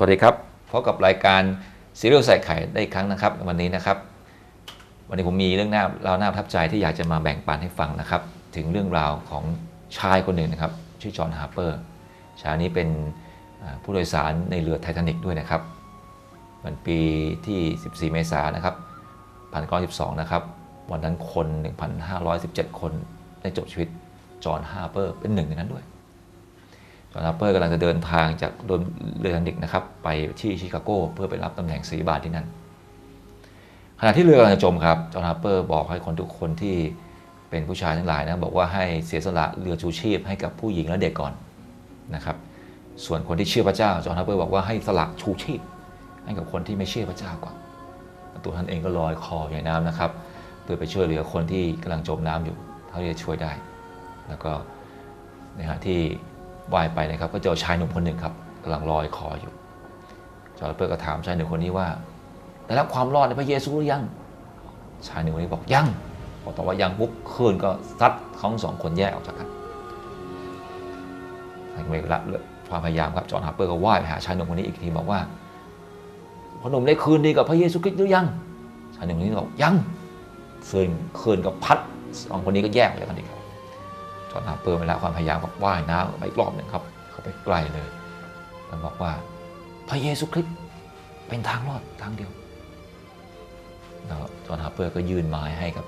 สวัสดีครับพบกับรายการซีเรียลใส่ไข่ได้อีกครั้งนะครับ วันนี้นะครับ วันนี้ผมมีเรื่องน่าเราน่าประทับใจที่อยากจะมาแบ่งปันให้ฟังนะครับ ถึงเรื่องราวของชายคนหนึ่งนะครับ ชื่อจอห์นฮาร์เปอร์ชายนี้เป็นผู้โดยสารในเรือไททานิกด้วยนะครับ วันปีที่ 14 เมษายนนะครับ1912 นะครับ วันนั้นคน 1,517 คนได้จบชีวิตจอห์นฮาร์เปอร์เป็นหนึ่งในนั้นด้วย จอห์นฮาร์เปอร์กำลังจะเดินทางจากเรือททานิกนะครับไปที่ชิคาโกเพื่อไปรับตำแหน่งสีบาทที่นั่น ขณะที่เรือกำลังจะจมครับจอห์นฮาร์เปอร์บอกให้คนทุกคนที่เป็นผู้ชายทั้งหลายนะบอกว่าให้เสียสละเรือชูชีพให้กับผู้หญิงและเด็กก่อนนะครับ ส่วนคนที่เชื่อพระเจ้าจอห์นฮาร์เปอร์บอกว่าให้สละชูชีพ ให้กับคนที่ไม่เชื่อพระเจ้าก่อนตัวท่านเองก็ลอยคออยู่ในน้ำนะครับเพื่อไปช่วยเหลือคนที่กำลังจมน้ำอยู่ เท่าที่จะช่วยได้ แล้วก็ในขณะที่ ว่ายไปนะครับก็เจอชายหนุ่มคนหนึ่งครับกำลังลอยคออยู่ จอห์นฮาร์เปอร์ก็ถามชายหนุ่มคนนี้ว่าได้รับความรอดในพระเยซูหรือยัง ชายหนึ่งคนนี้บอกยังพอตอบว่ายังปุ๊บคลื่นก็ซัดเขาทั้งสองคนแยกออกจากกันไม่ละความพยายามครับจอห์นฮาร์เปอร์ก็ว่ายไปหาชายหนุ่มคนนี้อีกทีบอกว่าพอหนุ่มได้คืนดีกับพระเยซูคริสต์หรือยังชายหนุ่มคนนี้บอกยังคลื่นคืนก็พัดสองคนนี้ก็แยกออกจากกันอีกครับ จอห์นฮาร์เปอร์ไม่ละความพยายามก็ว่ายน้ำไปอีกรอบหนึ่งครับ เขาไปใกลเลย แล้วบอกว่าพระเยซูคริสต์เป็นทางรอดทางเดียวแล้วจอห์นฮาร์เปอร์ก็ยื่นไม้ให้กับ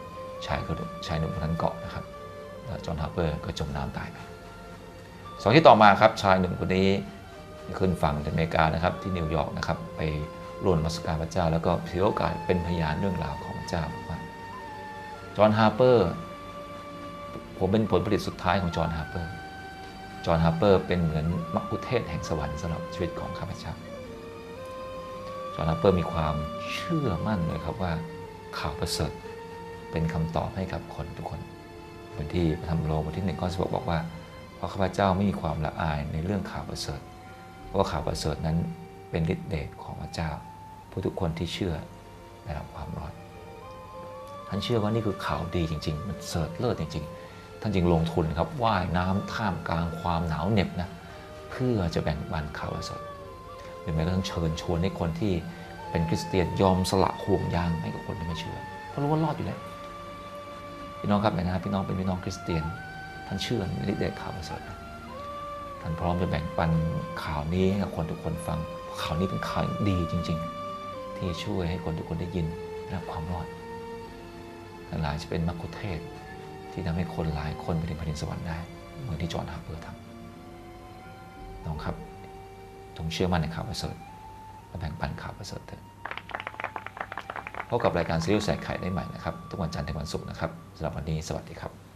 ชายคนชายหนุ่มคนนั้นเกาะนะครับแล้วจอห์นฮาร์เปอร์ก็จมน้ำตายไปสองที่ต่อมาครับชายหนุ่มคนนี้ขึ้นฝั่งอเมริกานะครับที่นิวยอร์กนะครับไปร่วมมัสการพระเจ้า แล้วก็ถือโอกาสเป็นพยานเรื่องราวของพระเจ้าบอกว่าจอห์นฮาร์เปอร์ ผมเป็นผลผลิตสุดท้ายของจอห์นฮาร์เปอร์ จอห์นฮาร์เปอร์เป็นเหมือนมักคุเทศแห่งสวรรค์สำหรับชีวิตของข้าพเจ้า จอห์นฮัปเปอร์มีความเชื่อมั่นเลยครับว่าข่าวประเสริฐเป็นคำตอบให้กับคนทุกคนบนที่พระธรรมโลบทที่หนึ่งข้อสิบบอกว่าเพราะข้าพเจ้าไม่มีความละอายในเรื่องข่าวประเสริฐเพราะว่าข่าวประเสริฐนั้นเป็นฤทธิเดชของพระเจ้า ผู้ทุกคนที่เชื่อได้รับความรอดท่านเชื่อว่านี่คือข่าวดีจริง ๆ มันเสริฐเลิศจริง ๆ ท่านจึงลงทุนครับว่ายน้ำท่ามกลางความหนาวเหน็บนะเพื่อจะแบ่งปันข่าวสริฐหรือแม้กระทั่งเชิญชวนให้คนที่เป็นคริสเตียนยอมสละห่วงยางให้กับคนที่ไม่เชื่อเพราะรู้ว่ารอดอยู่แล้วพี่น้องครับนะครับพี่น้องเป็นพี่น้องคริสเตียน ท่านเชื่อในฤทธิ์เดชข่าวประเสริฐท่านพร้อมจะแบ่งปันข่าวนี้ให้กับคนทุกคนฟังข่าวนี้เป็นข่าวดีจริง ๆ ที่ช่วยให้คนทุกคนได้ยินได้รับความรอดและหลายจะเป็นมัคคุเทศ ที่ทำให้คนหลายคนไปถึงแผ่นดินสวรรค์ได้ เหมือนที่จอห์นฮาร์เปอร์ทำน้องครับจงเชื่อมั่นในข่าวประเสริฐและแบ่งปันข่าวประเสริฐเถิดพบกับรายการซีรีส์แสกไข่ได้ใหม่นะครับ ทุกวันจันทร์ถึงวันศุกร์นะครับสำหรับวันนี้สวัสดีครับ